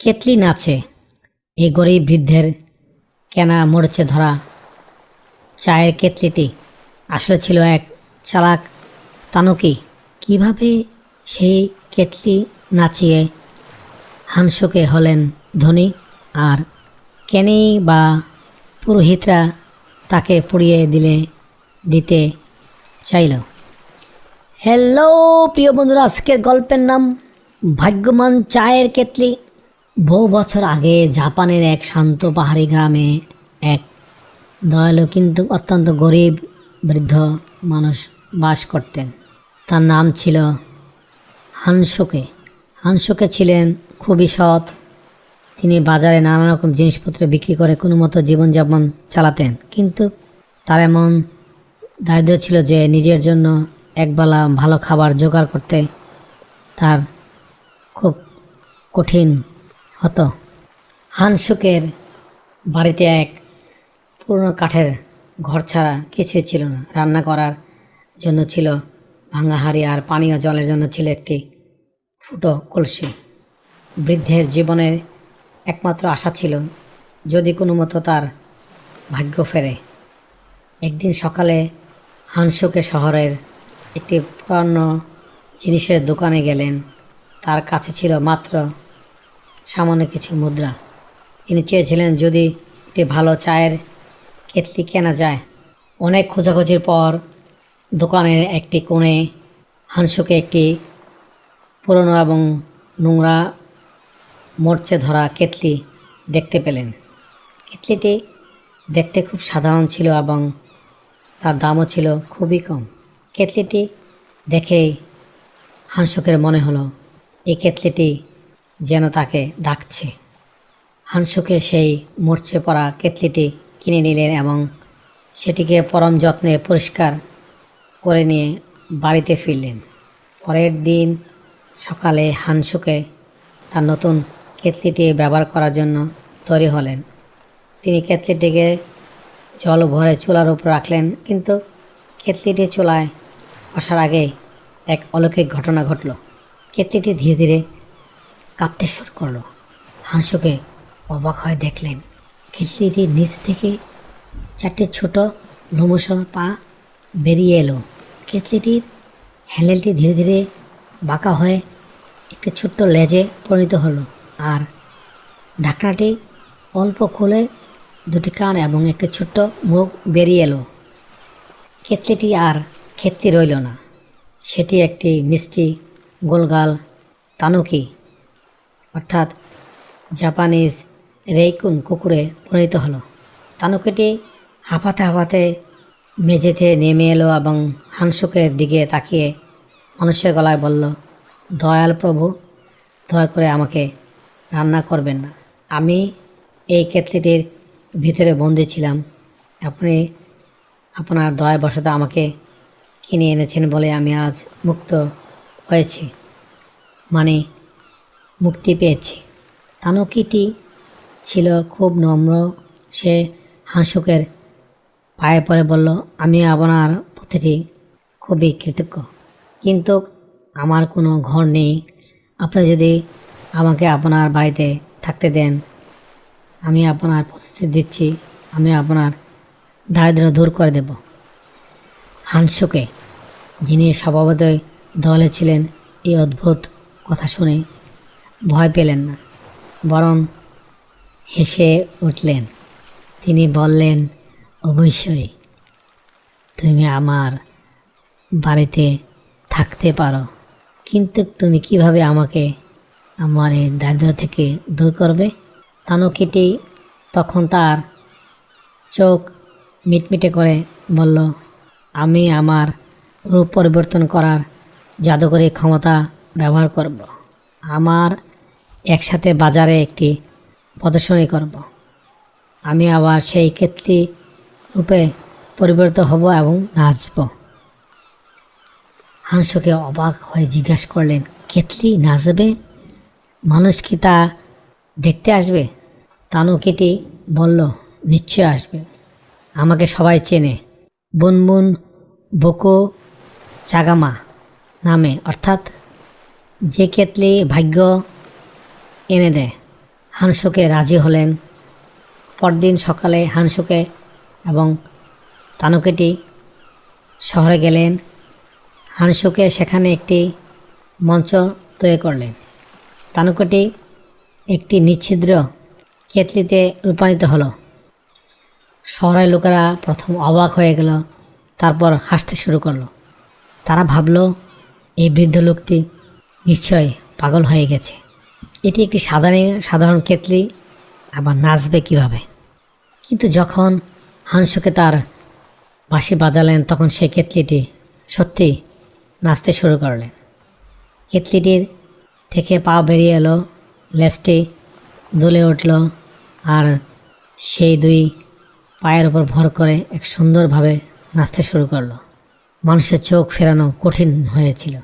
কেতলি নাচে এই গরিব বৃদ্ধের কেনা মরচে ধরা। চায়ের কেতলিটি আসলে ছিল এক চালাক তানুকি। কীভাবে সেই কেতলি নাচিয়ে হাংসকে হলেন ধনী? আর কেনি বা পুরোহিতরা তাকে পুড়িয়ে দিলে, দিতে চাইল? হ্যালো, প্রিয় বন্ধুরা, আজকের গল্পের নাম ভাগ্যমান চায়ের কেতলি। বহু বছর আগে জাপানের এক শান্ত পাহাড়ি গ্রামে এক দয়ালু কিন্তু অত্যন্ত গরিব, বৃদ্ধ মানুষ বাস করতেন। তার নাম ছিল হানসোকে। হানসোকে ছিলেন খুবই সৎ। তিনি বাজারে নানা রকম জিনিসপত্র বিক্রি করে কোনো মতো জীবনযাপন চালাতেন। কিন্তু তার এমন দারিদ্র ছিল যে নিজের জন্য একবেলা ভালো খাবার জোগাড় করতে তার খুব কঠিন হতো। হানসুকের বাড়িতে এক পুরনো কাঠের ঘর ছাড়া কিছুই ছিল না। রান্না করার জন্য ছিল ভাঙা হাঁড়ি আর পানীয় জলের জন্য ছিল একটি ফুটো কলসি। বৃদ্ধের জীবনের একমাত্র আশা ছিল, যদি কোনো মতো তার ভাগ্য ফেরে। একদিন সকালে হানসুকে শহরের একটি পুরানো জিনিসের দোকানে গেলেন। তার কাছে ছিল মাত্র সামান্য কিছু মুদ্রা। তিনি চেয়েছিলেন যদি একটি ভালো চায়ের কেতলি কেনা যায়। অনেক খোঁজাখুঁজির পর দোকানের একটি কোণে হাংসুকে একটি পুরনো এবং নোংরা মরচে ধরা কেতলি দেখতে পেলেন। কেতলিটি দেখতে খুব সাধারণ ছিল এবং তার দামও ছিল খুবই কম। কেতলিটি দেখেই হানসুকের মনে হলো, এই কেতলিটি যেন তাকে ডাকছে। হানসুকে সেই মরচে পড়া কেতলিটি কিনে নিলেন এবং সেটিকে পরম যত্নে পরিষ্কার করে নিয়ে বাড়িতে ফিরলেন। পরের দিন সকালে হানসুকে তার নতুন কেতলিটি ব্যবহার করার জন্য তৈরি হলেন। তিনি কেতলিটিকে জল ভরে চুলার উপর রাখলেন, কিন্তু কেতলিটি চুলায় বসার আগে এক অলৌকিক ঘটনা ঘটল। কেতলিটি ধীরে ধীরে কাঁপতে শুরু করল। হাংসুকে অবাক হয়ে দেখলেন। কেতলিটির নিচ থেকে চারটে ছোট লোমস পা বেরিয়ে এলো। কেতলিটির হ্যান্ডেলটি ধীরে ধীরে বাঁকা হয়ে একটি ছোট্ট লেজে পরিণত হলো আর ঢাকনাটি অল্প খুলে দুটি কান এবং একটি ছোট্ট মুখ বেরিয়ে এলো। কেতলিটি আর ক্ষেত্রে রইল না। সেটি একটি মিষ্টি গোলগাল তানুকি অর্থাৎ জাপানিজ রেইকুন কুকুরে পরিণত হলো। তানুকিটি হাঁপাতে হাঁপাতে মেঝেতে নেমে এলো এবং হাংসুকের দিকে তাকিয়ে মানুষের গলায় বলল, দয়াল প্রভু, দয়া করে আমাকে রান্না করবেন না। আমি এই কেতলিটির ভিতরে বন্দি ছিলাম। আপনি আপনার দয়া বশত আমাকে কিনে এনেছেন বলে আমি আজ মুক্ত হয়েছি। মানে মুক্তি পেয়েছি। তানুকিটি ছিল খুব নম্র। সে হাঁসুকের পায়ে পড়ে বলল, আমি আপনার প্রতিটি খুবই কৃতজ্ঞ। কিন্তু আমার কোনো ঘর নেই। আপনি যদি আমাকে আপনার বাড়িতে থাকতে দেন, আমি আপনার প্রতিশ্রুতি দিচ্ছি। আমি আপনার দারিদ্র্য দূর করে দেব। হানসুকে, যিনি স্বভাবতই দলে ছিলেন, এই অদ্ভুত কথা শুনে ভয় পেলেন না, বরং হেসে উঠলেন তিনি বললেন, অবশ্যই, তুমি আমার বাড়িতে থাকতে পারো, কিন্তু তুমি কীভাবে আমাকে আমার এই দারিদ্র থেকে দূর করবে তানুকিটি তখন তার চোখ মিটমিটে করে বলল, আমি আমার রূপ পরিবর্তন করার জাদুকরী ক্ষমতা ব্যবহার করব। আমার একসাথে বাজারে একটি প্রদর্শনী করব। আমি আবার সেই কেতলি রূপে পরিবর্তিত হব এবং নাচব। হাংসকে অবাক হয়ে জিজ্ঞাসা করলেন কেতলি নাচবে? মানুষ কি তা দেখতে আসবে? তানুকিটি বলল নিশ্চয় আসবে। আমাকে সবাই চেনে। বুনবুন বকো চাগামা নামে, অর্থাৎ যে কেতলি ভাগ্য এনে দেয় হানসুকে রাজি হলেন। পরদিন সকালে হানসুকে এবং তানুকেটি শহরে গেলেন। হানসুকে সেখানে একটি মঞ্চ তৈরি করলেন। তানুকেটি একটি নিচ্ছিদ্র কেতলিতে রূপান্তরিত হলো। শহরের লোকেরা প্রথম অবাক হয়ে গেল, তারপর হাসতে শুরু করল। তারা ভাবলো, এই বৃদ্ধ লোকটি নিশ্চয় পাগল হয়ে গেছে। এটি একটি সাধারণ সাধারণ কেতলি, আবার নাচবে কীভাবে? কিন্তু যখন হাংসুকে তার বাঁশি বাজালেন, তখন সেই কেতলিটি সত্যি নাচতে শুরু করলেন। কেতলিটির থেকে পা বেরিয়ে এলো, লেজটি দুলে উঠল, আর সেই দুই পায়ের উপর ভর করে এক সুন্দরভাবে নাচতে শুরু করল। মানুষের চোখ ফেরানো কঠিন হয়েছিল।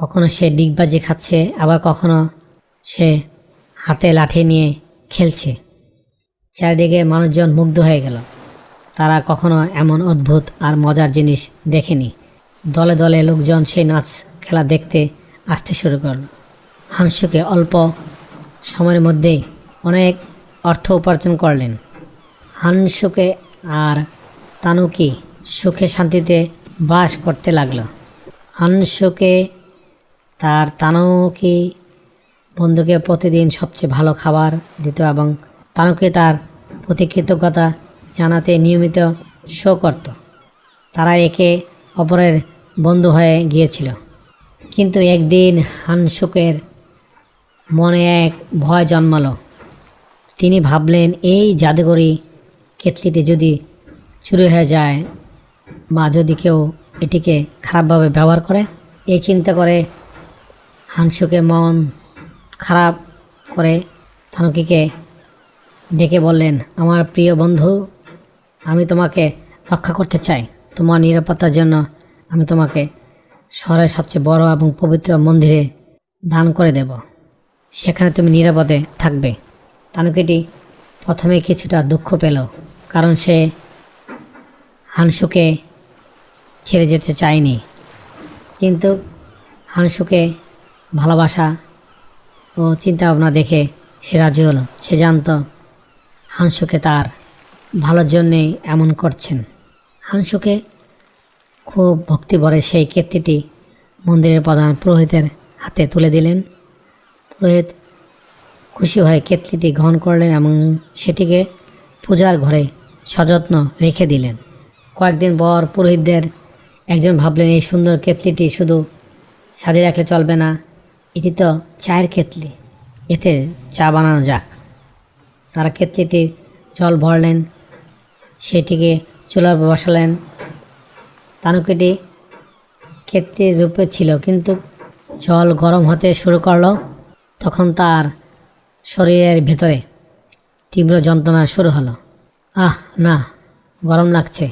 কখনো সে ডিগবাজি খাচ্ছে, আবার কখনো সে হাতে লাঠি নিয়ে খেলছে। চারিদিকে মানুষজন মুগ্ধ হয়ে গেল। তারা কখনো এমন অদ্ভুত আর মজার জিনিস দেখেনি। দলে দলে লোকজন সেই নাচ খেলা দেখতে আসতে শুরু করল। হাংসুকে অল্প সময়ের মধ্যেই অনেক অর্থ উপার্জন করলেন। হানসুকে আর তানুকি সুখে শান্তিতে বাস করতে লাগল। হানসুকে তার তানুকি, বন্ধুকে প্রতিদিন সবচেয়ে ভালো খাবার দিত এবং তানুকে তার প্রতি কৃতজ্ঞতা জানাতে নিয়মিত শো করত। তারা একে অপরের বন্ধু হয়ে গিয়েছিল। কিন্তু একদিন হানসুকের মনে এক ভয় জন্মালো। তিনি ভাবলেন, এই জাদুকরি কেতলিটি যদি চুরি হয়ে যায় বা যদি কেউ এটিকে খারাপভাবে ব্যবহার করে? এই চিন্তা করে হাংসুকে মন খারাপ করে থানুকিকে ডেকে বললেন, আমার প্রিয় বন্ধু, আমি তোমাকে রক্ষা করতে চাই। তোমার নিরাপত্তার জন্য আমি তোমাকে শহরের সবচেয়ে বড় এবং পবিত্র মন্দিরে দান করে দেব। সেখানে তুমি নিরাপদে থাকবে। তানুকিটি প্রথমে কিছুটা দুঃখ পেল, কারণ সে হানসুকে ছেড়ে যেতে চায়নি। কিন্তু হানসুকে ভালোবাসা ও চিন্তা ভাবনা দেখে সে রাজি হলো। সে জানতো হানসুকে তার ভালোর জন্যেই এমন করছেন। হাংসুকে খুব ভক্তি ভরে সেই কীর্তিটি মন্দিরের প্রধান পুরোহিতের হাতে তুলে দিলেন। পুরোহিত খুশি হয়ে কেতলিটি গ্রহণ করলেন এবং সেটিকে পূজার ঘরে সযত্ন রেখে দিলেন। কয়েকদিন পর পুরোহিতদের একজন ভাবলেন, এই সুন্দর কেতলিটি শুধু সাজিয়ে রাখলে চলবে না এটি তো চায়ের কেতলি এতে চা বানানো যাক। তারা কেতলিটি জল ভরলেন, সেটিকে চুলার বসালেন। তানুকিটি কেতলির রূপে ছিল, কিন্তু জল গরম হতে শুরু করল তখন তার শরীরের ভেতরে তীব্র যন্ত্রণা শুরু হলো। আহ, না, গরম লাগছে।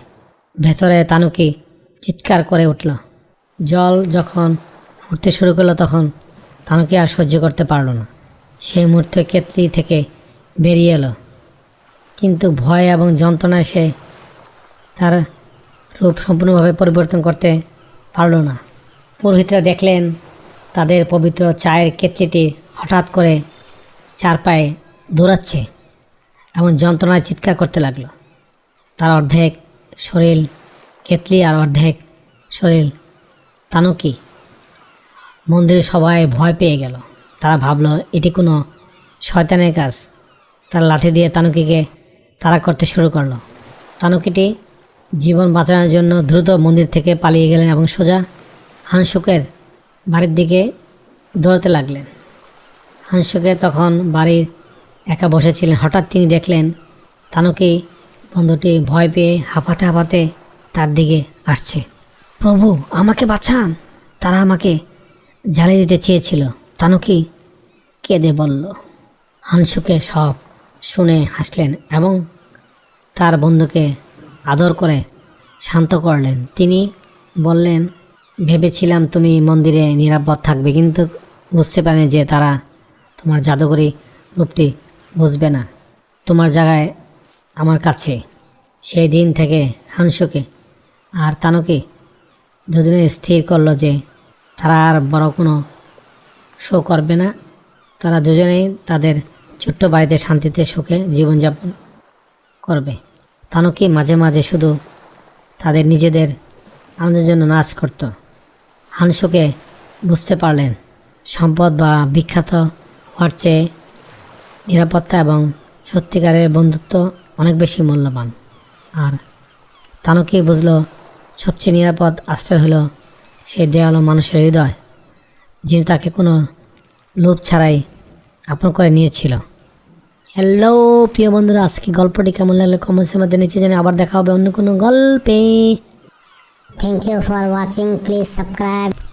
ভেতরে তানুকি চিৎকার করে উঠল। জল যখন ফুটতে শুরু করল তখন তানুকি আর সহ্য করতে পারল না। সেই মুহূর্তে কেতলি থেকে বেরিয়ে এলো। কিন্তু ভয় এবং যন্ত্রণায় সে তার রূপ সম্পূর্ণভাবে পরিবর্তন করতে পারল না। পুরোহিতরা দেখলেন তাদের পবিত্র চায়ের কেতলিটি হঠাৎ করে চার পায়ে দৌড়াচ্ছে এবং যন্ত্রণায় চিৎকার করতে লাগল। তার অর্ধেক শরীর কেতলি আর অর্ধেক শরীর তানুকি। মন্দিরে সবাই ভয় পেয়ে গেল। তারা ভাবলো, এটি কোনো শয়তানের কাজ। তার লাঠি দিয়ে তানুকিকে তারা করতে শুরু করল। তানুকিটি জীবন বাঁচানোর জন্য দ্রুত মন্দির থেকে পালিয়ে গেলেন এবং সোজা হানসুকের বাড়ির দিকে দৌড়াতে লাগলেন। হাংসুকে তখন বাড়ির একা বসেছিলেন। হঠাৎ তিনি দেখলেন, তানুকি বন্ধুটি ভয় পেয়ে হাঁপাতে হাঁপাতে তার দিকে আসছে। প্রভু, আমাকে বাঁচান। তারা আমাকে জ্বালিয়ে দিতে চেয়েছিল। তানুকি কেঁদে বলল হাংসুকে সব শুনে হাসলেন এবং তার বন্ধুকে আদর করে শান্ত করলেন। তিনি বললেন, ভেবেছিলাম তুমি মন্দিরে নিরাপদ থাকবে, কিন্তু বুঝতে পারেন যে তারা তোমার জাদুকরি রূপটি বুঝবে না। তোমার জায়গায় আমার কাছে। সেই দিন থেকে হাংসুকে আর তানুকে দুজনে স্থির করল যে তারা আর বড় কোনো শো করবে না। তারা দুজনেই তাদের ছোট্ট বাড়িতে শান্তিতে সুখে জীবনযাপন করবে। তানুকি মাঝে মাঝে শুধু তাদের নিজেদের আনন্দের জন্য নাচ করত। হানসুকে বুঝতে পারলেন, সম্পদ বা বিখ্যাত হওয়ার চেয়ে নিরাপত্তা এবং সত্যিকারের বন্ধুত্ব অনেক বেশি মূল্যবান। আর তানুকি বুঝলো, সবচেয়ে নিরাপদ আশ্রয় হলো সেই দেয়ালো মানুষের হৃদয়, যিনি তাকে কোনো লোভ ছাড়াই আপন করে নিয়েছিল। হ্যালো, প্রিয় বন্ধুরা, আজকে গল্পটি কেমন লাগলে কমেন্টসের মধ্যে নিচে জানি আবার দেখা হবে অন্য কোনো গল্পে। Thank you for watching please subscribe.